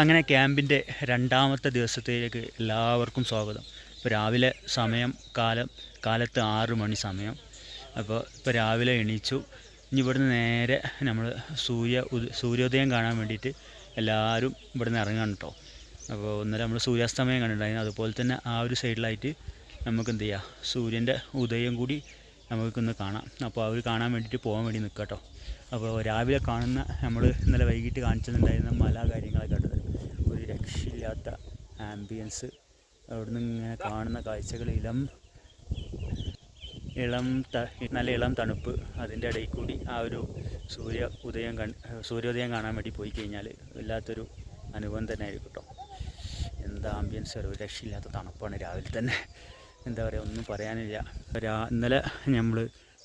അങ്ങനെ ക്യാമ്പിന്റെ രണ്ടാമത്തെ ദിവസത്തേക്ക് എല്ലാവർക്കും സ്വാഗതം. ഇപ്പോൾ രാവിലെ സമയം കാലം കാലത്ത് ആറ് മണി സമയം. അപ്പോൾ ഇപ്പോൾ രാവിലെ എണീച്ചു. ഇനി ഇവിടുന്ന് നേരെ നമ്മൾ സൂര്യ സൂര്യോദയം കാണാൻ വേണ്ടിയിട്ട് എല്ലാവരും ഇവിടുന്ന് ഇറങ്ങാൻ കേട്ടോ. അപ്പോൾ ഇന്നലെ നമ്മൾ സൂര്യാസ്തമയം കണ്ടിട്ടുണ്ടായിരുന്നു. അതുപോലെ തന്നെ ആ ഒരു സൈഡിലായിട്ട് നമുക്ക് എന്ത് ചെയ്യാം? സൂര്യന്റെ ഉദയം കൂടി നമുക്കൊന്ന് കാണാം. അപ്പോൾ അവർ കാണാൻ വേണ്ടിയിട്ട് പോകാൻ വേണ്ടി നിൽക്കാം കേട്ടോ. അപ്പോൾ രാവിലെ കാണുന്ന നമ്മൾ ഇന്നലെ വൈകിട്ട് കാണിച്ചിട്ടുണ്ടായിരുന്ന മല കാര്യങ്ങളൊക്കെ കണ്ടത്. ഒരു ആംബിയൻസ് അവിടുന്ന് ഇങ്ങനെ കാണുന്ന കാഴ്ചകൾ ഇളം ഇളം നല്ല ഇളം തണുപ്പ് അതിന്റെ ഇടയിൽ കൂടി ആ ഒരു സൂര്യ ഉദയം സൂര്യോദയം കാണാൻ വേണ്ടി പോയി കഴിഞ്ഞാൽ വല്ലാത്തൊരു അനുഭവം തന്നെ ആയിരിക്കും കേട്ടോ എന്താ ആംബിയൻസ് ഒരു രക്ഷയില്ലാത്ത തണുപ്പാണ് രാവിലെ തന്നെ. എന്താ പറയുക ഒന്നും പറയാനില്ല. രാ ഇന്നലെ നമ്മൾ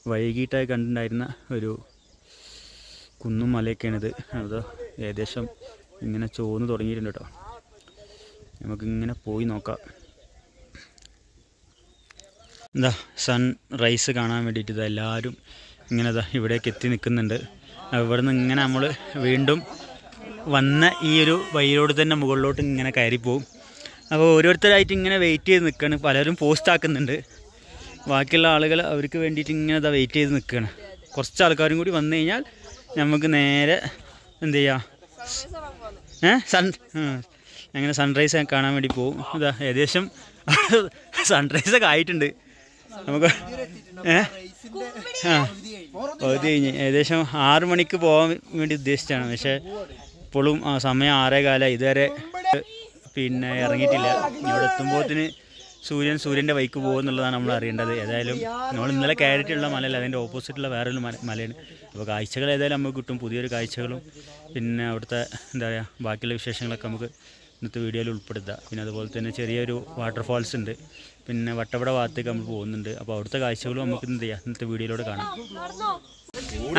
വൈകിട്ടായി കണ്ടിട്ടുണ്ടായിരുന്ന ഒരു കുന്നും മലയൊക്കെയാണിത് അത് ഏകദേശം ഇങ്ങനെ ചോന്ന് തുടങ്ങിയിട്ടുണ്ട് കേട്ടോ നമുക്കിങ്ങനെ പോയി നോക്കാം. എന്താ സൺ റൈസ് കാണാൻ വേണ്ടിയിട്ട് ഇതാ എല്ലാവരും ഇങ്ങനെ ഇതാ ഇവിടേക്ക് എത്തി നിൽക്കുന്നുണ്ട്. ഇവിടെ നിന്ന് ഇങ്ങനെ നമ്മൾ വീണ്ടും വന്ന ഈ ഒരു വഴിയിലോട് തന്നെ മുകളിലോട്ട് ഇങ്ങനെ കയറിപ്പോവും അപ്പോൾ ഓരോരുത്തരായിട്ട് ഇങ്ങനെ വെയിറ്റ് ചെയ്ത് നിൽക്കുകയാണ് പലരും പോസ്റ്റ് ആക്കുന്നുണ്ട്. ബാക്കിയുള്ള ആളുകൾ അവർക്ക് വേണ്ടിയിട്ട് ഇങ്ങനെ ഇതാ വെയിറ്റ് ചെയ്ത് നിൽക്കുകയാണ് കുറച്ച് ആൾക്കാരും കൂടി വന്നു കഴിഞ്ഞാൽ നമുക്ക് നേരെ എന്ത് ചെയ്യാം? ഏ സൺ. അങ്ങനെ സൺറൈസ് കാണാൻ വേണ്ടി പോകും. ഇതാ ഏകദേശം സൺറൈസ് ഒക്കെ ആയിട്ടുണ്ട്. നമുക്ക് ഏഹ് ആ പകുതി കഴിഞ്ഞ്. ഏകദേശം ആറു മണിക്ക് പോകാൻ വേണ്ടി ഉദ്ദേശിച്ചാണ് പക്ഷേ ഇപ്പോഴും ആ സമയം ആറേ കാല ഇതുവരെ പിന്നെ ഇറങ്ങിയിട്ടില്ല. ഇവിടെ എത്തുമ്പോഴത്തിന് സൂര്യൻ സൂര്യന്റെ വൈക്ക് പോകുമെന്നുള്ളതാണ് നമ്മൾ അറിയേണ്ടത്. ഏതായാലും നമ്മൾ ഇന്നലെ കയറിയിട്ടുള്ള മലയല്ല അതിന്റെ ഓപ്പോസിറ്റുള്ള വേറൊരു മല മലയാണ്. അപ്പോൾ കാഴ്ചകൾ ഏതായാലും നമുക്ക് കിട്ടും. പുതിയൊരു കാഴ്ചകളും പിന്നെ അവിടുത്തെ എന്താ പറയുക ബാക്കിയുള്ള വിശേഷങ്ങളൊക്കെ നമുക്ക് ഇന്നത്തെ വീഡിയോയിൽ ഉൾപ്പെടുത്താം. പിന്നെ അതുപോലെ തന്നെ ചെറിയൊരു വാട്ടർഫാൾസ് ഉണ്ട്. പിന്നെ വട്ടവട ഭാഗത്തേക്ക് നമ്മൾ പോകുന്നുണ്ട്. അപ്പോൾ അവിടുത്തെ കാഴ്ചകളും നമുക്ക് എന്ത് ചെയ്യാം? ഇന്നത്തെ വീഡിയോയിലൂടെ കാണാം.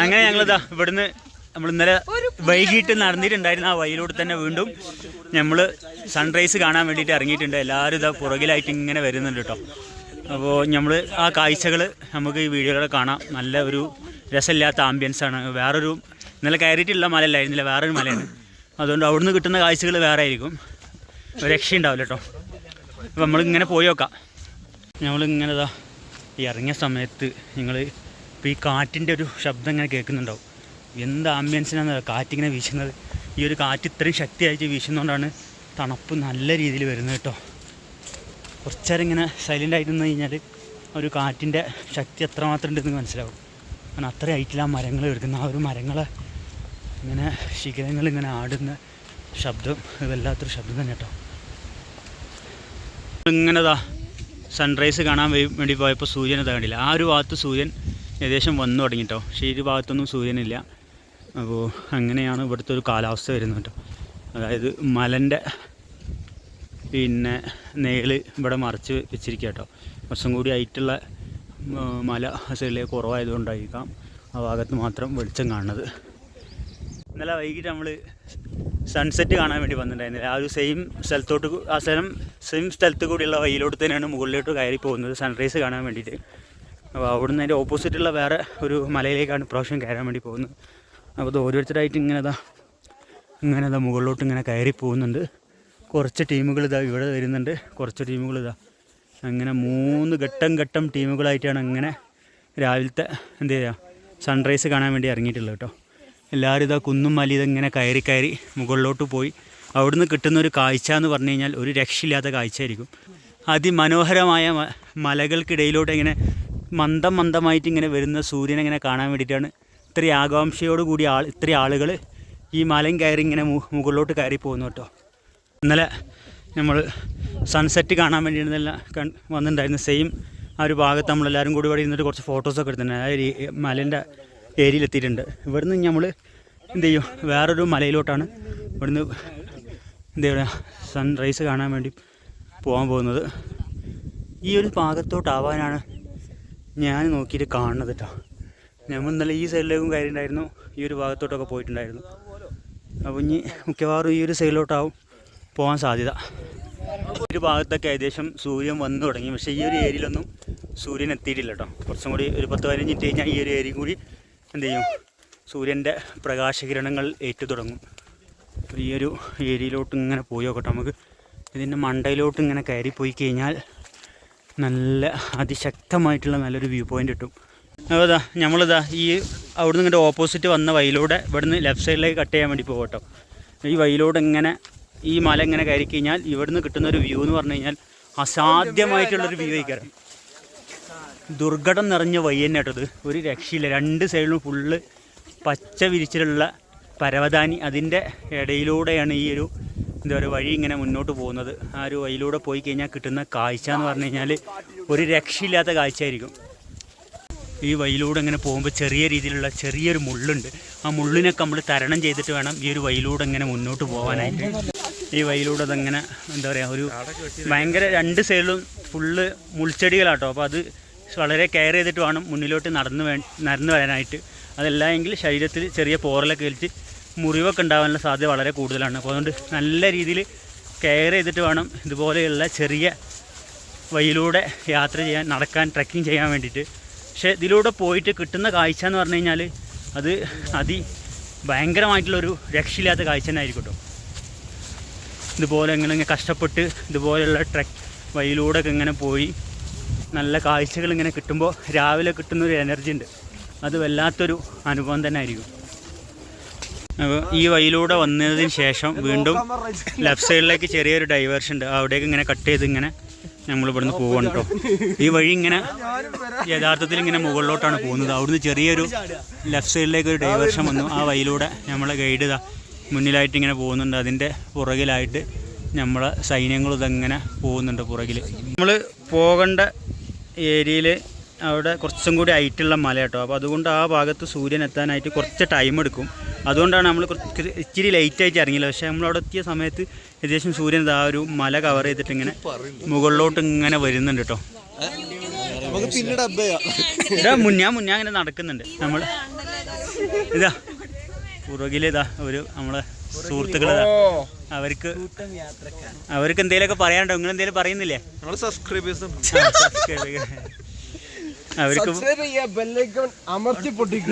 അങ്ങനെ ഞങ്ങളിതാ ഇവിടുന്ന് നമ്മൾ ഇന്നലെ വൈകിട്ട് നടന്നിട്ടുണ്ടായിരുന്ന ആ വഴിയിലൂടെ തന്നെ വീണ്ടും നമ്മൾ സൺറൈസ് കാണാൻ വേണ്ടിയിട്ട് ഇറങ്ങിയിട്ടുണ്ട്. എല്ലാവരും ഇതാ പുറകിലായിട്ട് ഇങ്ങനെ വരുന്നുണ്ട് കേട്ടോ. അപ്പോൾ നമ്മൾ ആ കാഴ്ചകൾ നമുക്ക് ഈ വീഡിയോയിലൂടെ കാണാം. നല്ല ഒരു രസമില്ലാത്ത ആംബിയൻസ് ആണ്. വേറൊരു ഇന്നലെ കയറിയിട്ടുള്ള മലയല്ലായിരുന്നില്ല. വേറൊരു മലയാണ്. അതുകൊണ്ട് അവിടുന്ന് കിട്ടുന്ന കാഴ്ചകൾ വേറെ ആയിരിക്കും. രക്ഷയുണ്ടാവില്ല കേട്ടോ അപ്പോൾ നമ്മളിങ്ങനെ പോയി നോക്കാം. നമ്മളിങ്ങനെ ഇതാ ഈ ഇറങ്ങിയ സമയത്ത് നിങ്ങൾ ഇപ്പോൾ ഈ കാറ്റിന്റെ ഒരു ശബ്ദം ഇങ്ങനെ കേൾക്കുന്നുണ്ടാവും. എന്ത് ആംബിയൻസിനാണ് കാറ്റിങ്ങനെ വീശുന്നത്? ഈ ഒരു കാറ്റ് ഇത്രയും ശക്തിയായിട്ട് വീശുന്നതുകൊണ്ടാണ് തണുപ്പ് നല്ല രീതിയിൽ വരുന്നത് കേട്ടോ. കുറച്ചേരം ഇങ്ങനെ സൈലന്റ് ആയിട്ട് നിന്ന് കഴിഞ്ഞാൽ ഒരു കാറ്റിന്റെ ശക്തി എത്രമാത്രം ഉണ്ടെന്ന് മനസ്സിലാവും. കാരണം അത്ര ഹൈറ്റിൽ ആ മരങ്ങൾ എടുക്കുന്ന ആ ഒരു മരങ്ങളെ ഇങ്ങനെ ശിഖരങ്ങൾ ഇങ്ങനെ ആടുന്ന ശബ്ദം വല്ലാത്തൊരു ശബ്ദം തന്നെ കേട്ടോ. ഇങ്ങനെതാ സൺറൈസ് കാണാൻ വേണ്ടി പോയപ്പോൾ സൂര്യൻ അത് കണ്ടില്ല. ആ ഒരു ഭാഗത്ത് സൂര്യൻ ഏകദേശം വന്നു തുടങ്ങി കേട്ടോ പക്ഷേ ഈ ഭാഗത്തൊന്നും സൂര്യനില്ല. അപ്പോൾ അങ്ങനെയാണ് ഇവിടുത്തെ ഒരു കാലാവസ്ഥ വരുന്നത് കേട്ടോ. അതായത് മലന്റെ പിന്നെ നേൽ ഇവിടെ മറച്ച് വെച്ചിരിക്കുക കേട്ടോ. കുറച്ചും കൂടി ആയിട്ടുള്ള മല സൈഡിലേക്ക് കുറവായതുകൊണ്ടായിരിക്കാം ആ ഭാഗത്ത് മാത്രം വെളിച്ചം കാണുന്നത്. ഇന്നലെ വൈകിട്ട് നമ്മൾ സൺസെറ്റ് കാണാൻ വേണ്ടി വന്നിട്ടുണ്ടായിരുന്നില്ല. ആ ഒരു സെയിം സ്ഥലത്തോട്ട് ആ സ്ഥലം സെയിം സ്ഥലത്ത് കൂടിയുള്ള വഴിയിലോട്ട് തന്നെയാണ് മുകളിലോട്ട് കയറി പോകുന്നത് സൺറൈസ് കാണാൻ വേണ്ടിയിട്ട്. അപ്പോൾ അവിടുന്ന് അതിന്റെ ഓപ്പോസിറ്റുള്ള വേറെ ഒരു മലയിലേക്കാണ് പ്രാവശ്യം കയറാൻ വേണ്ടി പോകുന്നത്. അപ്പോൾ ഇത് ഓരോരുത്തരായിട്ട് ഇങ്ങനെ ഇതാ ഇങ്ങനെ ഇതാ മുകളിലോട്ട് ഇങ്ങനെ കയറി പോകുന്നുണ്ട്. കുറച്ച് ടീമുകൾ ഇതാ ഇവിടെ വരുന്നുണ്ട്. കുറച്ച് ടീമുകൾ ഇതാ അങ്ങനെ മൂന്ന് ഘട്ടം ഘട്ടം ടീമുകളായിട്ടാണ് അങ്ങനെ രാവിലത്തെ എന്ത് ചെയ്യുക സൺറൈസ് കാണാൻ വേണ്ടി ഇറങ്ങിയിട്ടുള്ളത് കേട്ടോ. എല്ലാവരും ഇതാ കുന്നും മലി ഇങ്ങനെ കയറി കയറി മുകളിലോട്ട് പോയി. അവിടുന്ന് കിട്ടുന്ന ഒരു കാഴ്ച എന്ന് പറഞ്ഞു കഴിഞ്ഞാൽ ഒരു രക്ഷയില്ലാത്ത കാഴ്ചയായിരിക്കും അതിമനോഹരമായ മലകൾക്കിടയിലോട്ട് ഇങ്ങനെ മന്ദം മന്ദമായിട്ട് ഇങ്ങനെ വരുന്ന സൂര്യനെ ഇങ്ങനെ കാണാൻ വേണ്ടിയിട്ടാണ് ഇത്രയും ആകാംക്ഷയോട് കൂടി ആൾ ഇത്രയും ആളുകൾ ഈ മലയും കയറി ഇങ്ങനെ മുകളിലോട്ട് കയറി പോകുന്നു കേട്ടോ. ഇന്നലെ നമ്മൾ സൺസെറ്റ് കാണാൻ വേണ്ടിയിരുന്നെല്ലാം വന്നിട്ടുണ്ടായിരുന്നു. സെയിം ആ ഒരു ഭാഗത്ത് നമ്മളെല്ലാവരും കൂടി ഇവിടെ ഇരുന്നിട്ട് കുറച്ച് ഫോട്ടോസൊക്കെ എടുത്തിട്ടുണ്ട്. ആ മലേന്റെ ഏരിയയിൽ എത്തിയിട്ടുണ്ട് ഇവിടുന്ന് നമ്മൾ എന്ത് ചെയ്യും? വേറൊരു മലയിലോട്ടാണ് ഇവിടുന്ന് എന്താ പറയുക സൺറൈസ് കാണാൻ വേണ്ടി പോകാൻ പോകുന്നത്. ഈ ഒരു ഭാഗത്തോട്ടാവാനാണ് ഞാൻ നോക്കിയിട്ട് കാണുന്നത് കേട്ടോ ഞമ്മൾ ഇന്നലെ ഈ സൈഡിലേക്കും കയറിയിട്ടുണ്ടായിരുന്നു. ഈ ഒരു ഭാഗത്തോട്ടൊക്കെ പോയിട്ടുണ്ടായിരുന്നു. അപ്പോൾ ഇനി മിക്കവാറും ഈ ഒരു സൈഡിലോട്ടാവും പോകാൻ സാധ്യത. ഒരു ഭാഗത്തൊക്കെ ഏകദേശം സൂര്യൻ വന്നു തുടങ്ങി. പക്ഷേ ഈ ഒരു ഏരിയയിലൊന്നും സൂര്യൻ എത്തിയിട്ടില്ല കേട്ടോ കുറച്ചും കൂടി ഒരു പത്ത് പതിനഞ്ച് മിനിറ്റ് കഴിഞ്ഞാൽ ഈ ഒരു ഏരിയയും കൂടി എന്ത് ചെയ്യും? സൂര്യന്റെ പ്രകാശകിരണങ്ങൾ ഏറ്റു തുടങ്ങും അപ്പോൾ ഈ ഒരു ഏരിയയിലോട്ട് ഇങ്ങനെ പോയി നോക്കട്ടെ നമുക്ക്. ഇതിന്റെ മണ്ടയിലോട്ട് ഇങ്ങനെ കയറി പോയി കഴിഞ്ഞാൽ നല്ല അതിശക്തമായിട്ടുള്ള നല്ലൊരു വ്യൂ പോയിന്റ് കിട്ടും. അപ്പോൾ ഇതാ നമ്മളിതാ ഈ അവിടുന്ന് ഇങ്ങോട്ട് ഓപ്പോസിറ്റ് വന്ന വഴിയിലൂടെ ഇവിടുന്ന് ലെഫ്റ്റ് സൈഡിലേക്ക് കട്ട് ചെയ്യാൻ വേണ്ടി പോകട്ടോ. ഈ വഴിയിലൂടെ ഇങ്ങനെ ഈ മല ഇങ്ങനെ കയറി കഴിഞ്ഞാൽ ഇവിടുന്ന് കിട്ടുന്ന ഒരു വ്യൂ എന്ന് പറഞ്ഞു കഴിഞ്ഞാൽ അസാധ്യമായിട്ടുള്ളൊരു വ്യൂ ആയിക്കാരം ദുർഘടം നിറഞ്ഞ കേട്ടത് ഒരു രക്ഷയില്ല. രണ്ട് സൈഡിലും ഫുള്ള് പച്ച വിരിച്ചിലുള്ള പരവതാനി. അതിന്റെ ഇടയിലൂടെയാണ് ഈ ഒരു എന്താ പറയുക വഴി ഇങ്ങനെ മുന്നോട്ട് പോകുന്നത്. ആ ഒരു വഴിയിലൂടെ പോയി കഴിഞ്ഞാൽ കിട്ടുന്ന കാഴ്ച എന്ന് പറഞ്ഞു കഴിഞ്ഞാൽ ഒരു രക്ഷയില്ലാത്ത കാഴ്ചയായിരിക്കും. ഈ വഴിയിലൂടെ ഇങ്ങനെ പോകുമ്പോൾ ചെറിയ രീതിയിലുള്ള ചെറിയൊരു മുള്ളുണ്ട്. ആ മുള്ളിനൊക്കെ നമ്മൾ തരണം ചെയ്തിട്ട് വേണം ഈ ഒരു വഴിയിലൂടെ ഇങ്ങനെ മുന്നോട്ട് പോകാനായിട്ട്. ഈ വഴിയിലൂടെ അതങ്ങനെ എന്താ പറയുക ഒരു ഭയങ്കര രണ്ട് സൈഡിലും ഫുള്ള് മുൾച്ചെടികളാട്ടോ. അപ്പോൾ അത് വളരെ കെയർ ചെയ്തിട്ട് വേണം മുന്നിലോട്ട് നടന്ന് വേ നടന്നു വരാനായിട്ട്. അതല്ല എങ്കിൽ ശരീരത്തിൽ ചെറിയ പോറലൊക്കെ വലിച്ച് മുറിവൊക്കെ ഉണ്ടാകാനുള്ള സാധ്യത വളരെ കൂടുതലാണ്. അപ്പോൾ അതുകൊണ്ട് നല്ല രീതിയിൽ കെയർ ചെയ്തിട്ട് വേണം ഇതുപോലെയുള്ള ചെറിയ വഴിയിലൂടെ യാത്ര ചെയ്യാൻ നടക്കാൻ ട്രക്കിംഗ് ചെയ്യാൻ വേണ്ടിയിട്ട്. പക്ഷേ ഇതിലൂടെ പോയിട്ട് കിട്ടുന്ന കാഴ്ച എന്ന് പറഞ്ഞു കഴിഞ്ഞാൽ അത് അതി ഭയങ്കരമായിട്ടുള്ളൊരു രക്ഷയില്ലാത്ത കാഴ്ച തന്നെ ആയിരിക്കും കേട്ടോ. ഇതുപോലെ ഇങ്ങനെ കഷ്ടപ്പെട്ട് ഇതുപോലെയുള്ള ട്രക്ക് വഴിയിലൂടെ ഒക്കെ ഇങ്ങനെ പോയി നല്ല കാഴ്ചകൾ ഇങ്ങനെ കിട്ടുമ്പോൾ രാവിലെ കിട്ടുന്നൊരു എനർജി ഉണ്ട്. അത് വല്ലാത്തൊരു അനുഭവം തന്നെ ആയിരിക്കും. അപ്പോൾ ഈ വഴിയിലൂടെ വന്നതിന് ശേഷം വീണ്ടും ലെഫ്റ്റ് സൈഡിലേക്ക് ചെറിയൊരു ഡൈവേർഷൻ ഉണ്ട്. അവിടേക്ക് ഇങ്ങനെ കട്ട് ചെയ്ത് ഇങ്ങനെ നമ്മൾ ഇവിടുന്ന് പോവാണ് കേട്ടോ ഈ വഴി ഇങ്ങനെ യഥാർത്ഥത്തിൽ ഇങ്ങനെ മുകളിലോട്ടാണ് പോകുന്നത്. അവിടുന്ന് ചെറിയൊരു ലെഫ്റ്റ് സൈഡിലേക്ക് ഒരു ഡൈവേർഷൻ വന്നു. ആ വഴിയിലൂടെ നമ്മളെ ഗൈഡ് ഇതാ മുന്നിലായിട്ട് ഇങ്ങനെ പോകുന്നുണ്ട്. അതിന്റെ പുറകിലായിട്ട് നമ്മളെ സൈന്യങ്ങൾ ഇതങ്ങനെ പോകുന്നുണ്ട് പുറകിൽ നമ്മൾ പോകേണ്ട ഏരിയയിൽ അവിടെ കുറച്ചും കൂടി ഹൈറ്റുള്ള മല കേട്ടോ. അപ്പോൾ അതുകൊണ്ട് ആ ഭാഗത്ത് സൂര്യൻ എത്താനായിട്ട് കുറച്ച് ടൈം എടുക്കും. അതുകൊണ്ടാണ് നമ്മൾ കുറച്ച് ഇച്ചിരി ലൈറ്റായിട്ട് ഇറങ്ങിയില്ല പക്ഷേ നമ്മൾ അവിടെ എത്തിയ സമയത്ത് ഏകദേശം സൂര്യൻ ആ ഒരു മല കവർ ചെയ്തിട്ട് ഇങ്ങനെ മുകളിലോട്ട് ഇങ്ങനെ വരുന്നുണ്ട് കേട്ടോ. ഇതാ മുന്നേ മുന്നേ അങ്ങനെ നടക്കുന്നുണ്ട്. നമ്മൾ ഇതാ. പുറകിലിതാ ഒരു നമ്മളെ സുഹൃത്തുക്കളാ അവർക്ക് അവർക്ക് എന്തെങ്കിലുമൊക്കെ പറയാനുണ്ടോ? നിങ്ങൾ എന്തെങ്കിലും പറയുന്നില്ലേ? സബ്സ്ക്രൈബേഴ്സും അവർക്ക്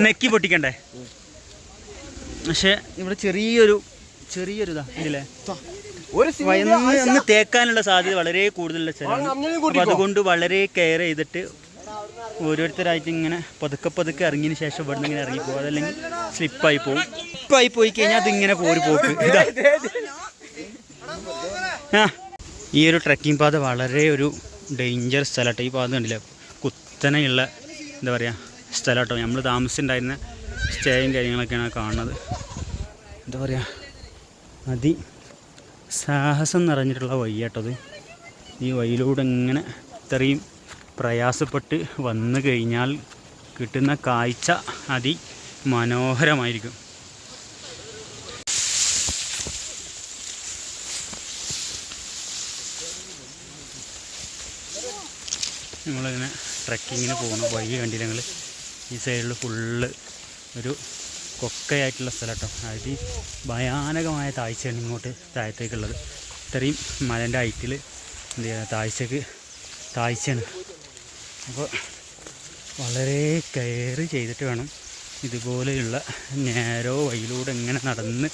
നെക്കി പൊട്ടിക്കണ്ടേ? പക്ഷെ ഇവിടെ ചെറിയൊരു ചെറിയൊരു ഇതാ ഒരു വയന്ന് തേക്കാനുള്ള സാധ്യത വളരെ കൂടുതലുള്ള സ്ഥലമാണ്. അതുകൊണ്ട് വളരെ കെയർ ചെയ്തിട്ട് ഓരോരുത്തരായിട്ട് ഇങ്ങനെ പതുക്കെ പതുക്കെ ഇറങ്ങിയതിന് ശേഷം ഇവിടെ നിന്ന് ഇങ്ങനെ ഇറങ്ങിപ്പോ അതല്ലെങ്കിൽ സ്ലിപ്പായി പോകും. സ്ലിപ്പായി പോയി കഴിഞ്ഞാൽ അതിങ്ങനെ പോര് പോക്ക്. ഇതാ. ആ. ഈ ഒരു ട്രക്കിംഗ് പാത വളരെ ഒരു ഡേഞ്ചർ സ്ഥലമാട്ടോ. ഈ പാത കണ്ടില്ല? കുത്തനെയുള്ള എന്താ പറയുക സ്ഥലമാട്ടോ. നമ്മൾ താമസിച്ചിട്ടുണ്ടായിരുന്ന സ്റ്റേയും കാര്യങ്ങളൊക്കെയാണ് കാണുന്നത്. എന്താ പറയുക അതി സാഹസം നിറഞ്ഞിട്ടുള്ള വഴിയാട്ടത് ഈ വഴിയിലൂടെ ഇങ്ങനെ ഇത്രയും പ്രയാസപ്പെട്ട് വന്നു കഴിഞ്ഞാൽ കിട്ടുന്ന കാഴ്ച അതി മനോഹരമായിരിക്കും നമ്മളിങ്ങനെ ട്രക്കിങ്ങിന് പോകുന്ന വഴി കണ്ടില്ല ഞങ്ങൾ ഈ സൈഡിൽ ഫുള്ള് ഒരു കൊക്കയായിട്ടുള്ള സ്ഥലം കേട്ടോ അതി ഭയാനകമായ താഴ്ചയാണ് ഇങ്ങോട്ട് താഴത്തേക്കുള്ളത്. ഇത്രയും മലന്റെ ഹൈറ്റിൽ എന്ത് ചെയ്യുക താഴ്ചക്ക് താഴ്ചയാണ്. അപ്പോൾ വളരെ കെയർ ചെയ്തിട്ട് വേണം ഇതുപോലെയുള്ള നേരോ വഴിയിലൂടെ ഇങ്ങനെ നടന്ന്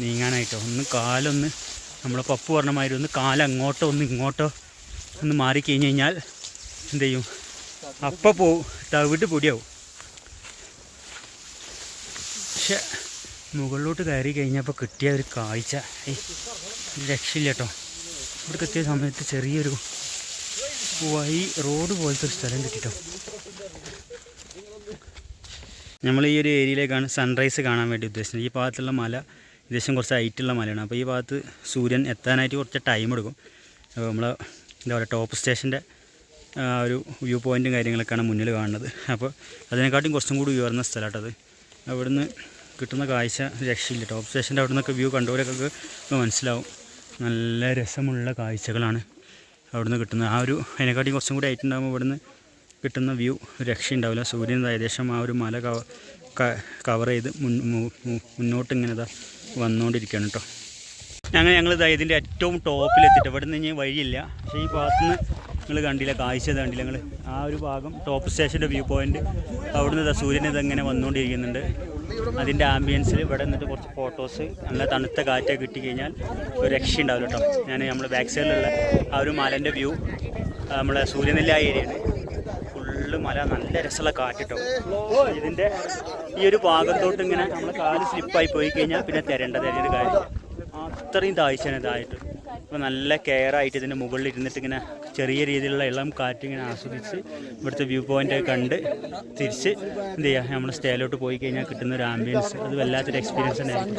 നീങ്ങാനായിട്ടോ. ഒന്ന് കാലൊന്ന് നമ്മളെ പപ്പു പറഞ്ഞ മാതിരി ഒന്ന് കാലങ്ങോട്ടോ ഒന്ന് ഇങ്ങോട്ടോ ഒന്ന് മാറിക്കഴിഞ്ഞ് കഴിഞ്ഞാൽ എന്ത് ചെയ്യും? അപ്പം പോവും തവിട്ട് പൊടിയാവും. പക്ഷെ മുകളിലോട്ട് കയറി കഴിഞ്ഞപ്പോൾ കിട്ടിയ ഒരു കാഴ്ച. രക്ഷയില്ല കേട്ടോ. ഇവിടേക്ക് എത്തിയ സമയത്ത് ചെറിയൊരു വഴി റോഡ് പോലത്തെ ഒരു സ്ഥലം കിട്ടിട്ടോ. നമ്മൾ ഈ ഒരു ഏരിയയിലേക്കാണ് സൺറൈസ് കാണാൻ വേണ്ടി ഉദ്ദേശിച്ചത്. ഈ ഭാഗത്തുള്ള മല ഏകദേശം കുറച്ച് ഹൈറ്റുള്ള മലയാണ്. അപ്പോൾ ഈ ഭാഗത്ത് സൂര്യൻ എത്താനായിട്ട് കുറച്ച് ടൈം എടുക്കും. അപ്പോൾ നമ്മൾ എന്താ പറയുക ടോപ്പ് സ്റ്റേഷന്റെ ഒരു വ്യൂ പോയിന്റും കാര്യങ്ങളൊക്കെയാണ് മുന്നിൽ കാണുന്നത്. അപ്പോൾ അതിനെക്കാട്ടും കുറച്ചും കൂടി ഉയർന്ന സ്ഥലമാട്ടത് അവിടുന്ന് കിട്ടുന്ന കാഴ്ച രക്ഷയില്ല. ടോപ്പ് സ്റ്റേഷന്റെ അവിടെ നിന്നൊക്കെ വ്യൂ കണ്ടവരൊക്കെ മനസ്സിലാവും. നല്ല രസമുള്ള കാഴ്ചകളാണ്. അവിടുന്ന് കിട്ടുന്ന ആ ഒരു അതിനെക്കാട്ടി കുറച്ചും കൂടി ആയിട്ടുണ്ടാകുമ്പോൾ ഇവിടുന്ന് കിട്ടുന്ന വ്യൂ രക്ഷയുണ്ടാവില്ല സൂര്യൻ ഏകദേശം ആ ഒരു മല കവ കവർ ചെയ്ത് മുന്നോട്ട് ഇങ്ങനെ ഇതാ വന്നുകൊണ്ടിരിക്കുകയാണ് കേട്ടോ ഞങ്ങൾ ഞങ്ങൾ ഇതാ ഇതിന്റെ ഏറ്റവും ടോപ്പിലെത്തിയിട്ട് ഇവിടെ നിന്ന് ഇനി വഴിയില്ല. പക്ഷേ ഈ ഭാഗത്തുനിന്ന് നിങ്ങൾ കണ്ടില്ല കാഴ്ച കണ്ടില്ല നിങ്ങൾ ആ ഒരു ഭാഗം ടോപ്പ് സ്റ്റേഷന്റെ വ്യൂ പോയിന്റ് അവിടുന്ന് ഇതാ സൂര്യൻ ഇതെങ്ങനെ വന്നുകൊണ്ടിരിക്കുന്നുണ്ട് അതിന്റെ ആംബിയൻസിൽ ഇവിടെ നിന്നിട്ട് കുറച്ച് ഫോട്ടോസ് നല്ല തണുത്ത കാറ്റൊക്കെ കിട്ടി കഴിഞ്ഞാൽ ഒരു രക്ഷ ഉണ്ടാവില്ല കേട്ടോ ഞാൻ നമ്മൾ ബാക്ക് സൈഡിലുള്ള ആ ഒരു മലന്റെ വ്യൂ നമ്മളെ സൂര്യനെല്ല ഏരിയയാണ് ഫുള്ള് മല നല്ല രസമുള്ള കാറ്റ് കേട്ടോ ഇതിന്റെ ഈ ഒരു ഭാഗത്തോട്ട് ഇങ്ങനെ നമ്മൾ കാൽ സ്ലിപ്പായി പോയി കഴിഞ്ഞാൽ പിന്നെ തരേണ്ട തരേണ്ട കാര്യം. അത്രയും താഴ്ചയാണ് ഇതായിട്ട് അപ്പോൾ നല്ല കെയർ ആയിട്ട് ഇതിന്റെ മുകളിൽ ഇരുന്നിട്ട് ഇങ്ങനെ ചെറിയ രീതിയിലുള്ള ഇളം കാറ്റ് ഇങ്ങനെ ആസ്വദിച്ച് ഇവിടുത്തെ വ്യൂ പോയിന്റ് കണ്ട് തിരിച്ച് എന്ത് ചെയ്യുക നമ്മൾ സ്റ്റേയിലോട്ട് പോയി കഴിഞ്ഞാൽ കിട്ടുന്ന ഒരു ആംബിയൻസ് അത് വല്ലാത്തൊരു എക്സ്പീരിയൻസ് തന്നെയാണ്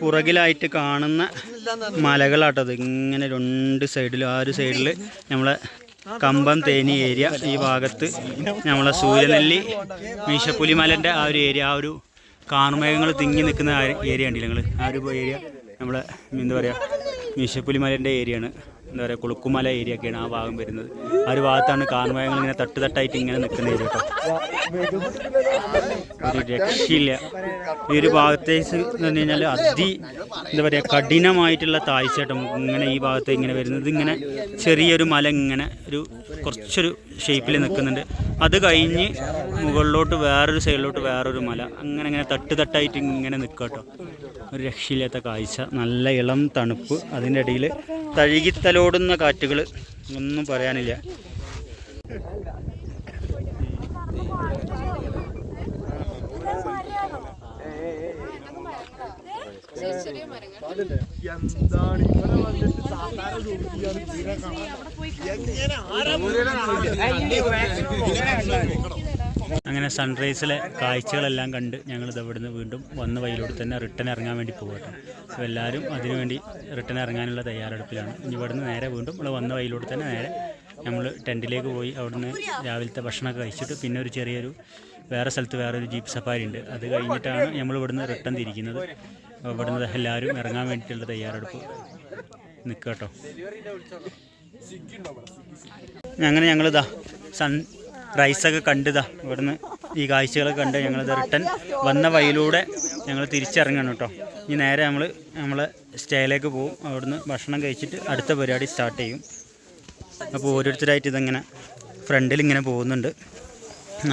പുറകിലായിട്ട് കാണുന്ന മലകളാട്ടത് ഇങ്ങനെ രണ്ട് സൈഡിലും ആ ഒരു സൈഡിൽ നമ്മളെ കമ്പം തേനി ഏരിയ ഈ ഭാഗത്ത് നമ്മളെ സൂര്യനെല്ലി മീശപ്പുലി മലന്റെ ആ ഒരു ഏരിയ ആ ഒരു കാർമേഘങ്ങൾ തിങ്ങി നിൽക്കുന്ന ഏരിയ ഉണ്ടല്ലോ ഞങ്ങൾ ആ ഒരു ഏരിയ നമ്മളെ എന്താ പറയുക മീശപ്പുലി മലന്റെ ഏരിയയാണ് എന്താ പറയുക കുളുക്കുമല ഏരിയ ഒക്കെയാണ് ആ ഭാഗം വരുന്നത്. ആ ഒരു ഭാഗത്താണ് കാർമേഘങ്ങൾ ഇങ്ങനെ തട്ട് തട്ടായിട്ട് ഇങ്ങനെ നിൽക്കുന്ന ഏരിയ കേട്ടോ. ഒരു രക്ഷയില്ല. ഈ ഒരു ഭാഗത്തേക്ക് എന്ന് പറഞ്ഞു അതി എന്താ പറയുക കഠിനമായിട്ടുള്ള താഴ്ച ഇങ്ങനെ ഈ ഭാഗത്ത് ഇങ്ങനെ വരുന്നത്. ഇങ്ങനെ ചെറിയൊരു മല ഇങ്ങനെ ഒരു കുറച്ചൊരു ഷേപ്പിൽ നിൽക്കുന്നുണ്ട്. അത് കഴിഞ്ഞ് മുകളിലോട്ട് വേറൊരു സൈഡിലോട്ട് വേറൊരു മല. അങ്ങനെ ഇങ്ങനെ തട്ട് തട്ടായിട്ട് ഇങ്ങനെ നിൽക്കുക കേട്ടോ. ഒരു രക്ഷയില്ലാത്ത കാഴ്ച. നല്ല ഇളം തണുപ്പ്. അതിന്റെ ഇടയിൽ തഴുകിത്തലോടുന്ന കാറ്റുകൾ. ഒന്നും പറയാനില്ല. എന്താണ് അങ്ങനെ സൺറൈസിലെ കാഴ്ചകളെല്ലാം കണ്ട് ഞങ്ങൾ ഇവിടുന്ന് വീണ്ടും വന്ന വഴിയിലൂടെ തന്നെ റിട്ടേൺ ഇറങ്ങാൻ വേണ്ടി പോകട്ടെ അപ്പോൾ എല്ലാവരും അതിനുവേണ്ടി റിട്ടേൺ ഇറങ്ങാനുള്ള തയ്യാറെടുപ്പിലാണ്. ഇനി ഇവിടുന്ന് നേരെ വീണ്ടും നമ്മൾ വന്ന വഴിയിലൂടെ തന്നെ നേരെ നമ്മൾ ടെന്റിലേക്ക് പോയി അവിടുന്ന് രാവിലത്തെ ഭക്ഷണമൊക്കെ കഴിച്ചിട്ട് പിന്നെ ഒരു ചെറിയൊരു വേറെ സ്ഥലത്ത് വേറൊരു ജീപ്പ് സഫാരി ഉണ്ട്. അത് കഴിഞ്ഞിട്ടാണ് നമ്മൾ ഇവിടുന്ന് റിട്ടേൺ തിരിക്കുന്നത്. അപ്പോൾ ഇവിടുന്ന് എല്ലാവരും ഇറങ്ങാൻ വേണ്ടിയിട്ടുള്ള തയ്യാറെടുപ്പ് നിൽക്കട്ടോ കേട്ടോ. അങ്ങനെ ഞങ്ങളിതാ സൺ റൈസൊക്കെ കണ്ടതാ. ഇവിടുന്ന് ഈ കാഴ്ചകളൊക്കെ കണ്ട് ഞങ്ങളിത് റിട്ടേൺ വന്ന വഴിയിലൂടെ ഞങ്ങൾ തിരിച്ചിറങ്ങണം കേട്ടോ. ഇനി നേരെ നമ്മൾ നമ്മളെ സ്റ്റേയിലേക്ക് പോകും അവിടുന്ന് ഭക്ഷണം കഴിച്ചിട്ട് അടുത്ത പരിപാടി സ്റ്റാർട്ട് ചെയ്യും. അപ്പോൾ ഓരോരുത്തരായിട്ട് ഇതങ്ങനെ ഫ്രണ്ടിൽ ഇങ്ങനെ പോകുന്നുണ്ട്.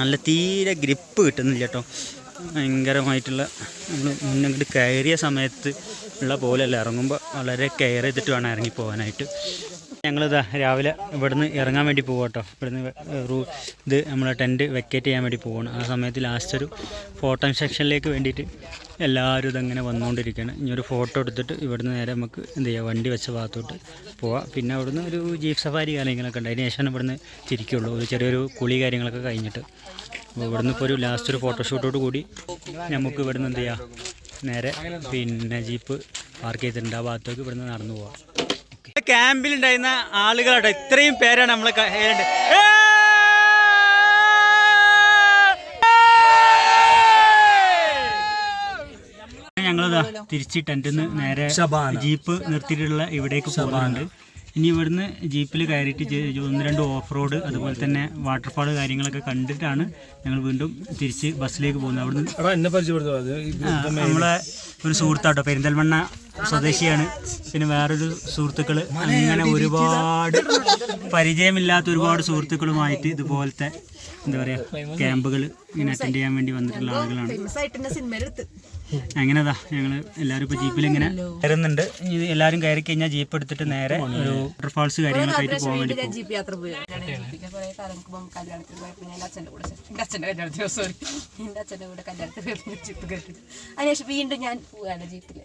നല്ല തീരെ ഗ്രിപ്പ് കിട്ടുന്നില്ല കേട്ടോ. ഭയങ്കരമായിട്ടുള്ള നമ്മൾ മുന്നങ്ങോട്ട് കയറിയ സമയത്ത് ഉള്ള പോലെയല്ല ഇറങ്ങുമ്പോൾ വളരെ കെയർ ചെയ്തിട്ട് വേണം ഇറങ്ങി പോകാനായിട്ട് ഞങ്ങളിതാ രാവിലെ ഇവിടുന്ന് ഇറങ്ങാൻ വേണ്ടി പോകും കേട്ടോ ഇവിടുന്ന് റൂ ഇത് നമ്മളെ ടെന്റ് വെക്കേറ്റ് ചെയ്യാൻ വേണ്ടി പോകണം ആ സമയത്ത് ലാസ്റ്റ് ഒരു ഫോട്ടോ സെക്ഷനിലേക്ക് വേണ്ടിയിട്ട് എല്ലാവരും ഇതങ്ങനെ വന്നുകൊണ്ടിരിക്കുകയാണ് ഇനി ഒരു ഫോട്ടോ എടുത്തിട്ട് ഇവിടുന്ന് നേരെ നമുക്ക് എന്ത് ചെയ്യുക വണ്ടി വെച്ച ഭാഗത്തോട്ട് പോവാം. പിന്നെ അവിടുന്ന് ഒരു ജീപ്പ് സഫാരി കാര്യങ്ങളൊക്കെ ഉണ്ട്. അതിന് ശേഷമാണ് ഇവിടുന്ന് തിരിക്കുള്ളൂ. ഒരു ചെറിയൊരു കുളി കാര്യങ്ങളൊക്കെ കഴിഞ്ഞിട്ട്. അപ്പോൾ ഇവിടുന്ന് ഇപ്പോൾ ഒരു ലാസ്റ്റ് ഒരു ഫോട്ടോഷൂട്ടോട് കൂടി നമുക്ക് ഇവിടുന്ന് എന്ത് ചെയ്യാം നേരെ പിന്നെ ജീപ്പ് പാർക്ക് ചെയ്തിട്ടുണ്ട്. ആ ഭാഗത്തേക്ക് ഇവിടുന്ന് നടന്നു പോവാം. ക്യാമ്പിലുണ്ടായിരുന്ന ആളുകളാട്ടോ. ഇത്രയും പേരാണ് നമ്മളെ കയ്യിലുണ്ട് ഞങ്ങളിതാ തിരിച്ച് ടെന്റിന്ന് നേരെ ജീപ്പ് നിർത്തിയിട്ടുള്ള ഇവിടേക്ക് പോകുന്നുണ്ട് ഇനി ഇവിടുന്ന് ജീപ്പിൽ കയറിയിട്ട് ഒന്ന് രണ്ട് ഓഫ് റോഡ് അതുപോലെ തന്നെ വാട്ടർഫാൾ കാര്യങ്ങളൊക്കെ കണ്ടിട്ടാണ് ഞങ്ങൾ വീണ്ടും തിരിച്ച് ബസ്സിലേക്ക് പോകുന്നത്. അവിടുന്ന് നമ്മളെ ഒരു സുഹൃത്താട്ടോ പെരിന്തൽമണ്ണ സ്വദേശിയാണ്. പിന്നെ വേറൊരു സുഹൃത്തുക്കൾ അങ്ങനെ ഒരുപാട് പരിചയമില്ലാത്ത ഒരുപാട് സുഹൃത്തുക്കളുമായിട്ട് ഇതുപോലത്തെ എന്താ പറയുക ക്യാമ്പുകൾ ഇങ്ങനെ അറ്റൻഡ് ചെയ്യാൻ വേണ്ടി വന്നിട്ടുള്ള ആളുകളാണ്. അങ്ങനെതാ ഞങ്ങൾ എല്ലാവരും ഇപ്പോൾ ജീപ്പിൽ ഇങ്ങനെ കയറുന്നുണ്ട് എല്ലാരും എല്ലാവരും കയറി കഴിഞ്ഞാൽ ജീപ്പ് എടുത്തിട്ട് നേരെ ഒരു വാട്ടർഫാൾസ് കാര്യങ്ങളൊക്കെ ആയിട്ട് പോകാൻ വേണ്ടി ജീപ്പ് യാത്ര പോയി അച്ഛന്റെ കൂടെ കല്യാണത്തിന് ജീപ്പ് അതിനുശേഷം വീണ്ടും ഞാൻ പോവാണ് ജീപ്പിൽ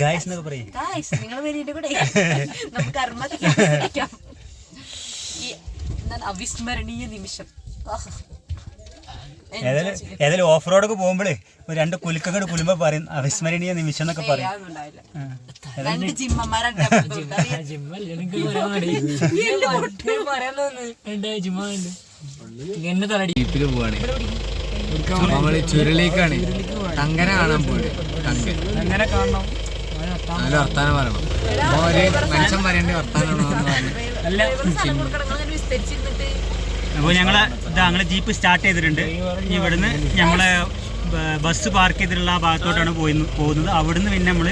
ഗായ്സ് എന്നൊക്കെ പറയും. ഗായ്സ് നിങ്ങൾ വരീന്റെ കൂടെ. നമുക്ക് അർമ്മ അവിസ്മരണീയ നിമിഷം. ഏതായാലും ഏതായാലും ഓഫ് റോഡൊക്കെ പോകുമ്പോഴേ ഒരു രണ്ട് കുലുക്കങ്ങട് കുലുമ്പോ പറയും അവിസ്മരണീയ നിമിഷം എന്നൊക്കെ പറയും ജീപ്പിൽ പോവാണ്. നമ്മൾ ചുരുളിലേക്കാണ്. ടങ്കന കാണാൻ അങ്ങനെ കാണണം. നല്ല വർത്താനം പറയണം. മനുഷ്യൻ പറയേണ്ട വർത്താനം അപ്പോൾ ഞങ്ങൾ ഇതാ ഞങ്ങളെ ജീപ്പ് സ്റ്റാർട്ട് ചെയ്തിട്ടുണ്ട്. ഇനി ഇവിടുന്ന് ഞങ്ങൾ ബസ് പാർക്ക് ചെയ്തിട്ടുള്ള ആ ഭാഗത്തോട്ടാണ് പോയി പോകുന്നത്. അവിടുന്ന് പിന്നെ നമ്മൾ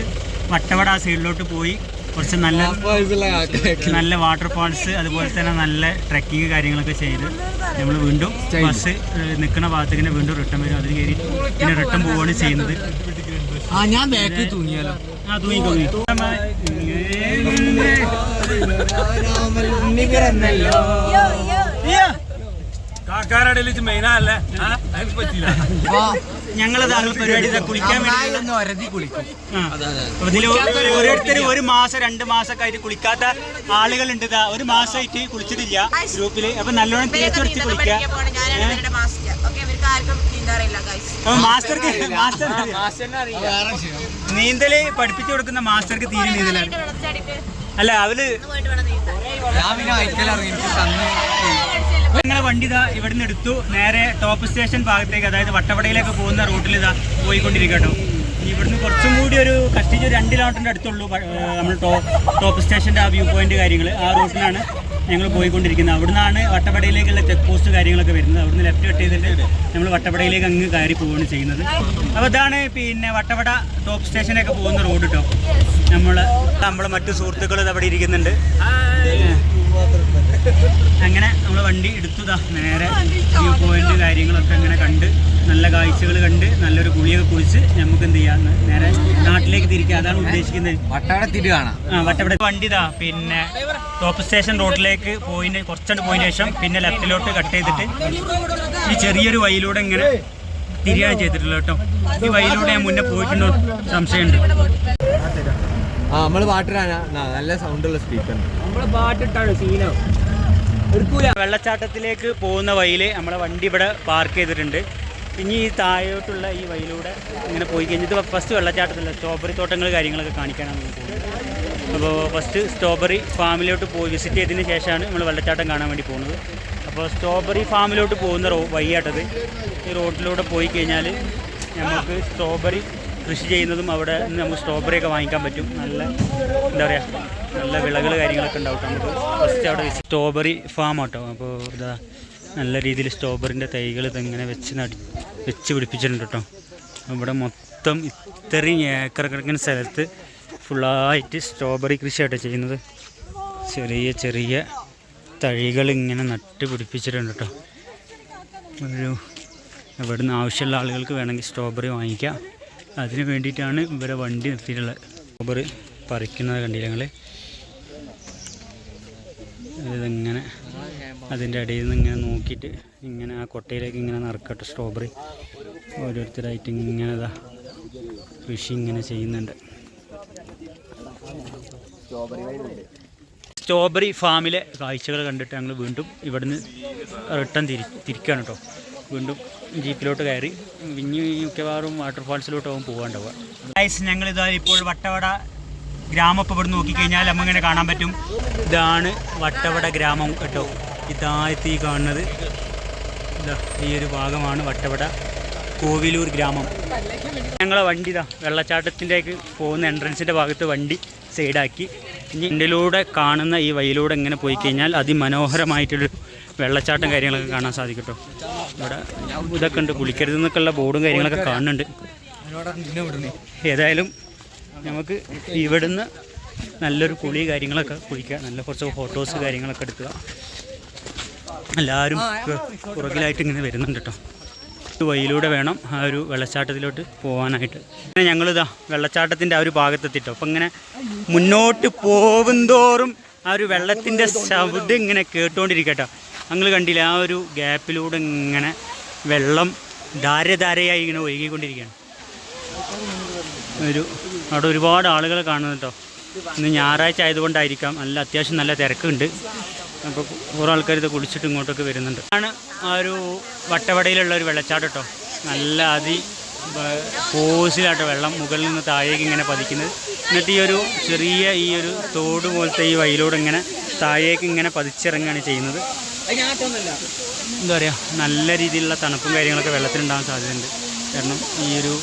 വട്ടവട ആ സൈഡിലോട്ട് പോയി കുറച്ച് നല്ല നല്ല വാട്ടർഫാൾസ് അതുപോലെ തന്നെ നല്ല ട്രക്കിങ് കാര്യങ്ങളൊക്കെ ചെയ്ത് നമ്മൾ വീണ്ടും ബസ് നിൽക്കുന്ന ഭാഗത്തേക്ക് തന്നെ വീണ്ടും റിട്ടേൺ വരും. അതിന് കയറി പിന്നെ റിട്ടേൺ പോവുകയാണ് ചെയ്യുന്നത്. ആ ഞാൻ ബാക്കിൽ തൂങ്ങിയാലോ? ആ തൂങ്ങി തൂങ്ങി. മെയിനല്ലേ പറ്റില്ല ഞങ്ങളത് പരിപാടി കുളിക്കാൻ വേണ്ടി കുളിക്കും. ഇതിൽ ഓരോരുത്തർ ഒരു മാസം രണ്ട് മാസമൊക്കെ ആയിട്ട് കുളിക്കാത്ത ആളുകളുണ്ട്. ഉണ്ട് ഒരു മാസമായിട്ട് കുളിച്ചിട്ടില്ല ഗ്രൂപ്പിൽ. അപ്പൊ നല്ലോണം തേച്ച് പിടിച്ച് കുളിക്കുക അപ്പൊ മാസ്റ്റർക്ക് മാസ്റ്റർ നീന്തൽ പഠിപ്പിച്ചു കൊടുക്കുന്ന മാസ്റ്റർക്ക് തീരെ നീന്തലാണ് അല്ല അവർ ഞാൻ പിന്നെ ഞങ്ങളെ വണ്ടി ഇതാ ഇവിടുന്ന് എടുത്തു. നേരെ ടോപ്പ് സ്റ്റേഷൻ ഭാഗത്തേക്ക് അതായത് വട്ടവടയിലേക്ക് പോകുന്ന റൂട്ടിൽ ഇതാ പോയിക്കൊണ്ടിരിക്കട്ടോ ഇവിടുന്ന് കുറച്ചും കൂടി ഒരു കഷ്ടിച്ച് രണ്ട് കിലോമീറ്ററിന്റെ അടുത്തുള്ളൂ നമ്മൾ ടോപ്പ് സ്റ്റേഷന്റെ ആ വ്യൂ പോയിന്റ് കാര്യങ്ങൾ ആ റൂട്ടിലാണ് ഞങ്ങൾ പോയിക്കൊണ്ടിരിക്കുന്നത്. അവിടുന്നാണ് വട്ടവടയിലേക്കുള്ള ചെക്ക് പോസ്റ്റ് കാര്യങ്ങളൊക്കെ വരുന്നത്. അവിടുന്ന് ലെഫ്റ്റ് കട്ട് ചെയ്തിട്ട് നമ്മൾ വട്ടവടയിലേക്ക് അങ്ങ് കയറി പോവുകയാണ് ചെയ്യുന്നത്. അപ്പോൾ ഇതാണ് പിന്നെ വട്ടവട ടോപ്പ് സ്റ്റേഷനൊക്കെ പോകുന്ന റോഡ് കേട്ടോ നമ്മൾ നമ്മൾ മറ്റു സുഹൃത്തുക്കൾ അവിടെ ഇരിക്കുന്നുണ്ട്. അങ്ങനെ നമ്മൾ വണ്ടി എടുത്തതാ. നേരെ വ്യൂ പോയിന്റ് കാര്യങ്ങളൊക്കെ അങ്ങനെ കണ്ട് നല്ല കാഴ്ചകൾ കണ്ട് നല്ലൊരു കുളിയൊക്കെ കുളിച്ച് നമുക്ക് എന്ത് ചെയ്യാം? നേരെ നാട്ടിലേക്ക് തിരിക്കുക അതാണ് ഉദ്ദേശിക്കുന്നത്. വട്ടവടത്തിട്ട് കാണാം. ആ വട്ടവിടെ വണ്ടി ഇതാ പിന്നെ ടോപ്പ് സ്റ്റേഷൻ റോഡിലേക്ക് പോയി കുറച്ചുകൊണ്ട് പോയതിന് ശേഷം പിന്നെ ലെഫ്റ്റിലോട്ട് കട്ട് ചെയ്തിട്ട് ഈ ചെറിയൊരു വഴിയിലൂടെ ഇങ്ങനെ തിരിയാണ് ചെയ്തിട്ടുള്ളത് കേട്ടോ. ഈ വഴിയിലൂടെ ഞാൻ മുന്നേ പോയിട്ടുണ്ടോ? സംശയമുണ്ട്. ആ നമ്മൾ പാട്ടിടാനാ. നല്ല സൗണ്ടുള്ള സ്പീക്കർ വെള്ളച്ചാട്ടത്തിലേക്ക് പോകുന്ന വഴിയിൽ നമ്മളെ വണ്ടി ഇവിടെ പാർക്ക് ചെയ്തിട്ടുണ്ട്. ഇനി ഈ താഴോട്ടുള്ള ഈ വഴിയിലൂടെ ഇങ്ങനെ പോയി കഴിഞ്ഞിട്ട് ഫസ്റ്റ് വെള്ളച്ചാട്ടത്തില്ല സ്ട്രോബെറി തോട്ടങ്ങൾ കാര്യങ്ങളൊക്കെ കാണിക്കാനാണ് നമ്മൾ പോകുന്നത്. അപ്പോൾ ഫസ്റ്റ് സ്ട്രോബെറി ഫാമിലോട്ട് പോയി വിസിറ്റ് ചെയ്തതിന് ശേഷമാണ് നമ്മൾ വെള്ളച്ചാട്ടം കാണാൻ വേണ്ടി പോകുന്നത്. അപ്പോൾ സ്ട്രോബെറി ഫാമിലോട്ട് പോകുന്ന റോ വഴിയാട്ടത്. ഈ റോഡിലൂടെ പോയി കഴിഞ്ഞാൽ നമുക്ക് സ്ട്രോബെറി കൃഷി ചെയ്യുന്നതും അവിടെ നമുക്ക് സ്ട്രോബെറി ഒക്കെ വാങ്ങിക്കാൻ പറ്റും. നല്ല എന്താ പറയുക നല്ല വിളകൾ കാര്യങ്ങളൊക്കെ ഉണ്ടാവും. നമുക്ക് ഫസ്റ്റ് അവിടെ സ്ട്രോബെറി ഫാം ആട്ടോ. അപ്പോൾ ഇതാ നല്ല രീതിയിൽ സ്ട്രോബെറിന്റെ തൈകൾ ഇതിങ്ങനെ വെച്ച് നടി വെച്ച് പിടിപ്പിച്ചിട്ടുണ്ട് കേട്ടോ. ഇവിടെ മൊത്തം ഇത്രയും ഏക്കർ കിടക്കുന്ന സ്ഥലത്ത് ഫുള്ളായിട്ട് സ്ട്രോബെറി കൃഷിയായിട്ട് ചെയ്യുന്നത്. ചെറിയ ചെറിയ തൈകൾ ഇങ്ങനെ നട്ട് പിടിപ്പിച്ചിട്ടുണ്ട് കേട്ടോ. ഒരു ഇവിടുന്ന് ആവശ്യമുള്ള ആളുകൾക്ക് വേണമെങ്കിൽ സ്ട്രോബെറി വാങ്ങിക്കാം. അതിന് വേണ്ടിയിട്ടാണ് ഇവരെ വണ്ടി നിർത്തിയിട്ടുള്ളത് റബ്ബർ പറിക്കുന്നത് കണ്ടില്ല ഞങ്ങൾ ഇതിങ്ങനെ അതിന്റെ ഇടയിൽ നിന്ന് ഇങ്ങനെ നോക്കിയിട്ട് ഇങ്ങനെ ആ കൊട്ടയിലേക്ക് ഇങ്ങനെ നറുക്കട്ടെ സ്ട്രോബെറി. ഓരോരുത്തരായിട്ട് ഇങ്ങനെ ഇതാ കൃഷി ഇങ്ങനെ ചെയ്യുന്നുണ്ട്. സ്ട്രോബെറി ഫാമിലെ കാഴ്ചകൾ കണ്ടിട്ട് ഞങ്ങൾ വീണ്ടും ഇവിടുന്ന് റിട്ടേൺ തിരി തിരിക്കുകയാണ് കേട്ടോ. വീണ്ടും ജീപ്പിലോട്ട് കയറി. പിന്നെ മിക്കവാറും വാട്ടർഫാൾസിലോട്ടാവും പോകാണ്ടാവുക ഗൈസ് ഇതാ ഇപ്പോൾ വട്ടവട ഗ്രാമം ഇപ്പോൾ ഇവിടെ നോക്കിക്കഴിഞ്ഞാൽ നമ്മങ്ങനെ കാണാൻ പറ്റും. ഇതാണ് വട്ടവട ഗ്രാമം കേട്ടോ. ഇതായിട്ട് ഈ കാണുന്നത്. ഇതാ ഈ ഒരു ഭാഗമാണ് വട്ടവട കോവിലൂർ ഗ്രാമം. ഞങ്ങളെ വണ്ടി ഇതാ വെള്ളച്ചാട്ടത്തിന്റെ പോകുന്ന എൻട്രൻസിന്റെ ഭാഗത്ത് വണ്ടി സൈഡാക്കി ഇനി ഇതിലൂടെ കാണുന്ന ഈ വഴിയിലൂടെ ഇങ്ങനെ പോയി കഴിഞ്ഞാൽ അതിമനോഹരമായിട്ടൊരു വെള്ളച്ചാട്ടം കാര്യങ്ങളൊക്കെ കാണാൻ സാധിക്കും കേട്ടോ ഇവിടെ ഇതൊക്കെ ഉണ്ട്. കുളിക്കരുത് എന്നൊക്കെയുള്ള ബോർഡും കാര്യങ്ങളൊക്കെ കാണുന്നുണ്ട്. ഏതായാലും നമുക്ക് ഇവിടുന്ന് നല്ലൊരു കുളി കാര്യങ്ങളൊക്കെ കുളിക്കുക. നല്ല കുറച്ച് ഫോട്ടോസ് കാര്യങ്ങളൊക്കെ എടുക്കുക. എല്ലാവരും പുറകിലായിട്ട് ഇങ്ങനെ വരുന്നുണ്ട് കേട്ടോ വഴിയിലൂടെ വേണം ആ ഒരു വെള്ളച്ചാട്ടത്തിലോട്ട് പോകാനായിട്ട് അങ്ങനെ ഞങ്ങളിതാ വെള്ളച്ചാട്ടത്തിന്റെ ആ ഒരു ഭാഗത്തെത്തിട്ടോ. അപ്പം ഇങ്ങനെ മുന്നോട്ട് പോകുന്തോറും ആ ഒരു വെള്ളത്തിന്റെ ശബ്ദം ഇങ്ങനെ കേട്ടുകൊണ്ടിരിക്കട്ടോ ഞങ്ങൾ കണ്ടില്ല ആ ഒരു ഗ്യാപ്പിലൂടെ ഇങ്ങനെ വെള്ളം ധാരധാരയായി ഇങ്ങനെ ഒഴുകിക്കൊണ്ടിരിക്കുകയാണ്. ഒരു അവിടെ ഒരുപാട് ആളുകൾ കാണുന്നു കേട്ടോ. ഇന്ന് ഞായറാഴ്ച ആയതുകൊണ്ടായിരിക്കാം. നല്ല അത്യാവശ്യം നല്ല തിരക്കുണ്ട്. അപ്പോൾ കുറേ ആൾക്കാർ ഇത് കുടിച്ചിട്ട് ഇങ്ങോട്ടൊക്കെ വരുന്നുണ്ട്. ആണ് ആ ഒരു വട്ടവടയിലുള്ള ഒരു വെള്ളച്ചാട്ടം കേട്ടോ നല്ല അതി ഫോഴ്സിലാട്ടോ വെള്ളം മുകളിൽ നിന്ന് താഴേക്ക് ഇങ്ങനെ പതിക്കുന്നത്. എന്നിട്ട് ഈ ഒരു ചെറിയ ഈ ഒരു തോട് പോലത്തെ ഈ വയലോട് ഇങ്ങനെ താഴേക്ക് ഇങ്ങനെ പതിച്ചിറങ്ങുകയാണ് ചെയ്യുന്നത്. എന്താ പറയുക നല്ല രീതിയിലുള്ള തണുപ്പും കാര്യങ്ങളൊക്കെ വെള്ളത്തിനുണ്ടാകാൻ സാധ്യതയുണ്ട്. കാരണം ഈ ഒരു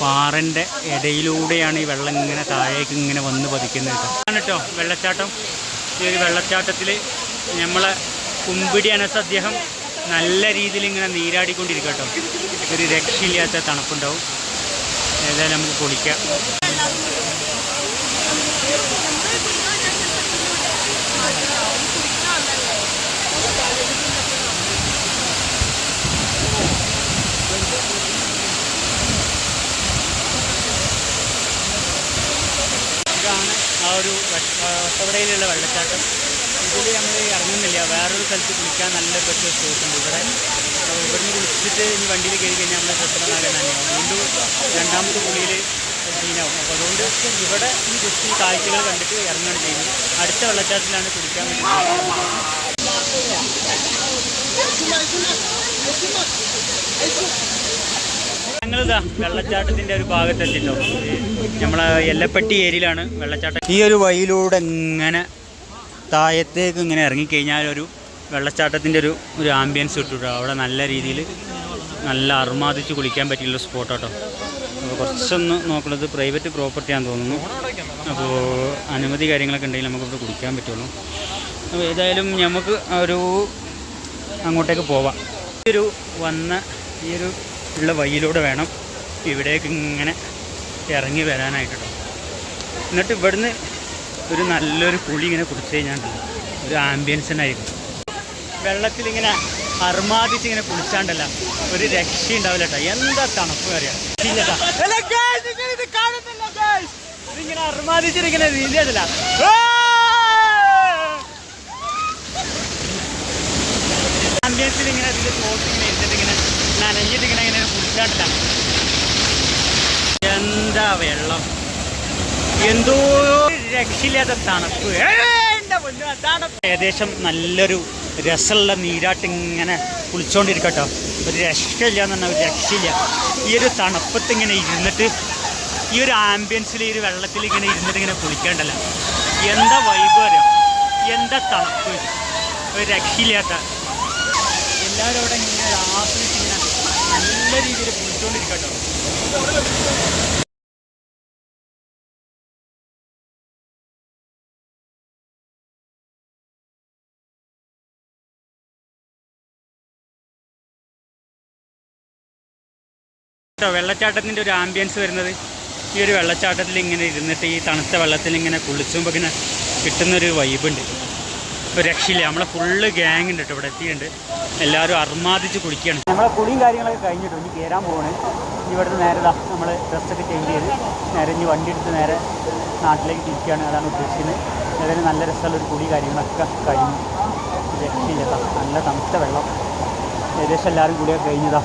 പാറന്റെ ഇടയിലൂടെയാണ് ഈ വെള്ളം ഇങ്ങനെ താഴേക്ക് ഇങ്ങനെ വന്ന് പതിക്കുന്നത് കേട്ടോ വെള്ളച്ചാട്ടം. ഈ ഒരു വെള്ളച്ചാട്ടത്തിൽ നമ്മളെ കുമ്പിടി അനസ് അദ്ദേഹം നല്ല രീതിയിൽ ഇങ്ങനെ നീരാടിക്കൊണ്ടിരിക്കും കേട്ടോ ഒരു രക്ഷയില്ലാത്ത തണുപ്പുണ്ടാവും. ഏതായാലും നമുക്ക് പൊളിക്കാം. പൊളിക്കാം ഒരു വട്ടവടയിലുള്ള വെള്ളച്ചാട്ടം. ഇതിൽ നമ്മൾ ഇറങ്ങുന്നില്ല. വേറൊരു സ്ഥലത്ത് കുളിക്കാൻ നല്ല പറ്റിയ സ്പോട്ട് ഉണ്ട്. ഇവിടെ ഇവിടുന്ന് കുളിച്ചിട്ട് ഇനി വണ്ടിയിൽ കയറി കഴിഞ്ഞാൽ നമ്മൾ സ്വപ്നനാകെ തന്നെയാണ് വീണ്ടും രണ്ടാമത്തെ കുളിയിൽ സീനാവും അപ്പോൾ അതുകൊണ്ട് ഇവിടെ ഈ ജസ്റ്റ് ഈ കാഴ്ചകൾ കണ്ടിട്ട് ഇറങ്ങുകയാണ് ചെയ്യുന്നത്. അടുത്ത വെള്ളച്ചാട്ടത്തിലാണ് കുളിക്കാൻ വേണ്ടി വെള്ളച്ചാട്ടത്തിന്റെ ഒരു ഭാഗത്തെത്തിട്ടോ. നമ്മളെ എല്ലപ്പെട്ടി ഏരിയയിലാണ് വെള്ളച്ചാട്ടം. ഈ ഒരു വഴിയിലൂടെ ഇങ്ങനെ താഴത്തേക്ക് ഇങ്ങനെ ഇറങ്ങിക്കഴിഞ്ഞാൽ ഒരു വെള്ളച്ചാട്ടത്തിന്റെ ഒരു ഒരു ആംബിയൻസ് കിട്ടും അവിടെ നല്ല രീതിയിൽ നല്ല അർമാദിച്ച് കുളിക്കാൻ പറ്റിയുള്ള സ്പോട്ട് കേട്ടോ അപ്പോൾ കുറച്ചൊന്ന് നോക്കുന്നത് പ്രൈവറ്റ് പ്രോപ്പർട്ടി ആണെന്ന് തോന്നുന്നു. അപ്പോൾ അനുമതി കാര്യങ്ങളൊക്കെ ഉണ്ടെങ്കിൽ നമുക്ക് ഇവിടെ കുളിക്കാൻ പറ്റുള്ളൂ. അപ്പോൾ ഏതായാലും നമുക്ക് ഒരു അങ്ങോട്ടേക്ക് പോവാം. ഈ ഒരു വന്ന ഈ ഒരു ഉള്ള വഴിയിലൂടെ വേണം ഇവിടേക്ക് ഇങ്ങനെ ഇറങ്ങി വരാനായിട്ട്. എന്നിട്ട് ഇവിടുന്ന് ഒരു നല്ലൊരു കുളി ഇങ്ങനെ കുടിച്ചു കഴിഞ്ഞാൽ ഒരു ആംബിയൻസ് ആയിരിക്കും. വെള്ളത്തിലിങ്ങനെ അർമാദിച്ച് ഇങ്ങനെ കുളിച്ചാണ്ടല്ല ഒരു രക്ഷ ഉണ്ടാവില്ല കേട്ടോ എന്താ തണുപ്പ് അറിയാം? ആംബിയൻസിൽ ഇങ്ങനെ ഇരുന്നിട്ട് ഇങ്ങനെ നനഞ്ഞിട്ട് ഇങ്ങനെ ഇങ്ങനെ എന്താ വെള്ളം? എന്തോ രക്ഷയില്ലാത്ത തണുപ്പ്. ഏകദേശം നല്ലൊരു രസമുള്ള നീരാട്ട് ഇങ്ങനെ കുളിച്ചോണ്ടിരിക്കട്ടോ. ഒരു രക്ഷയില്ല എന്ന് പറഞ്ഞാൽ ഒരു രക്ഷയില്ല. ഈ ഒരു തണുപ്പത്ത് ഇങ്ങനെ ഇരുന്നിട്ട് ഈ ഒരു ആംബിയൻസിൽ ഈ ഒരു വെള്ളത്തിൽ ഇങ്ങനെ ഇരുന്നിട്ട് ഇങ്ങനെ കുളിക്കേണ്ടല്ലോ? എന്താ വൈബ് വരാം എന്താ തണുപ്പ്? ഒരു രക്ഷയില്ലാത്ത എല്ലാവരും അവിടെ ഇങ്ങനെ ആസ്വദിച്ച് നല്ല രീതിയിൽ കുളിച്ചോണ്ടിരിക്കട്ടോ. കേട്ടോ വെള്ളച്ചാട്ടത്തിന്റെ ഒരു ആംബിയൻസ് വരുന്നത്. ഈ ഒരു വെള്ളച്ചാട്ടത്തിൽ ഇങ്ങനെ ഇരുന്നിട്ട് ഈ തണുത്ത വെള്ളത്തിൽ ഇങ്ങനെ കുളിച്ചുമ്പോൾ ഇങ്ങനെ കിട്ടുന്നൊരു വൈബുണ്ട് ഒരു രക്ഷയില്ല. നമ്മളെ ഫുള്ള് ഗ്യാങ് ഉണ്ട് കേട്ടോ ഇവിടെ എത്തിയിട്ടുണ്ട്. എല്ലാവരും അർമാദിച്ച് കുടിക്കുകയാണ് നമ്മളെ കുളിയും കാര്യങ്ങളൊക്കെ കഴിഞ്ഞിട്ട് ഇനി കയറാൻ പോകണേ ഇവിടുന്ന് നേരെ നമ്മൾ ഡ്രസ്സൊക്കെ ചേഞ്ച് ചെയ്ത് നേരെ ഇനി വണ്ടി എടുത്ത് നേരെ നാട്ടിലേക്ക് തിരിക്കുകയാണ് അതാണ് ഉദ്ദേശിക്കുന്നത്. ഏതായാലും നല്ല രസമുള്ള ഒരു കുളി കാര്യങ്ങളൊക്കെ കഴിഞ്ഞു. രക്ഷയില്ല നല്ല തണുത്ത വെള്ളം. ഏകദേശം എല്ലാവരും കൂടിയൊക്കെ കഴിഞ്ഞതാ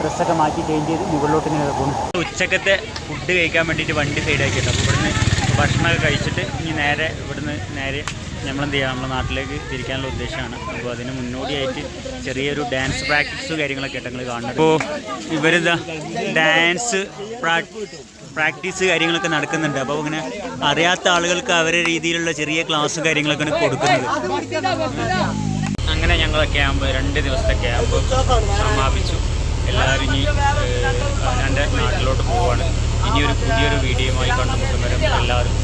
ഡ്രസ്സൊക്കെ മാറ്റി ചേഞ്ച് ചെയ്ത് മുകളിലോട്ട് ഇങ്ങനെ പോകുന്നു ഉച്ചക്കത്തെ ഫുഡ് കഴിക്കാൻ വേണ്ടിയിട്ട് വണ്ടി സൈഡാക്കിയിട്ടുണ്ട് അപ്പോൾ ഇവിടുന്ന് ഭക്ഷണമൊക്കെ കഴിച്ചിട്ട് ഇനി നേരെ ഇവിടുന്ന് നേരെ നമ്മളെന്ത് ചെയ്യുക നമ്മുടെ നാട്ടിലേക്ക് തിരിക്കാനുള്ള ഉദ്ദേശമാണ്. അപ്പോൾ അതിന് മുന്നോടിയായിട്ട് ചെറിയൊരു ഡാൻസ് പ്രാക്ടീസ് കാര്യങ്ങളൊക്കെ ആയിട്ട് കാണുന്നത് അപ്പോൾ ഇവരിതാ ഡാൻസ് പ്രാക്ടീസ് കാര്യങ്ങളൊക്കെ നടക്കുന്നുണ്ട്. അപ്പോൾ ഇങ്ങനെ അറിയാത്ത ആളുകൾക്ക് അവരുടെ രീതിയിലുള്ള ചെറിയ ക്ലാസ് കാര്യങ്ങളൊക്കെ കൊടുക്കുന്നത്. അങ്ങനെ ഞങ്ങളെ ക്യാമ്പ് രണ്ട് ദിവസത്തെ ക്യാമ്പ് സമാപിച്ചു. എല്ലാവരും ഇനി എന്റെ നാട്ടിലോട്ട് പോവാണ്. ഇനിയൊരു പുതിയൊരു വീഡിയോയുമായി കണ്ടുമുട്ടുന്നവരും എല്ലാവരും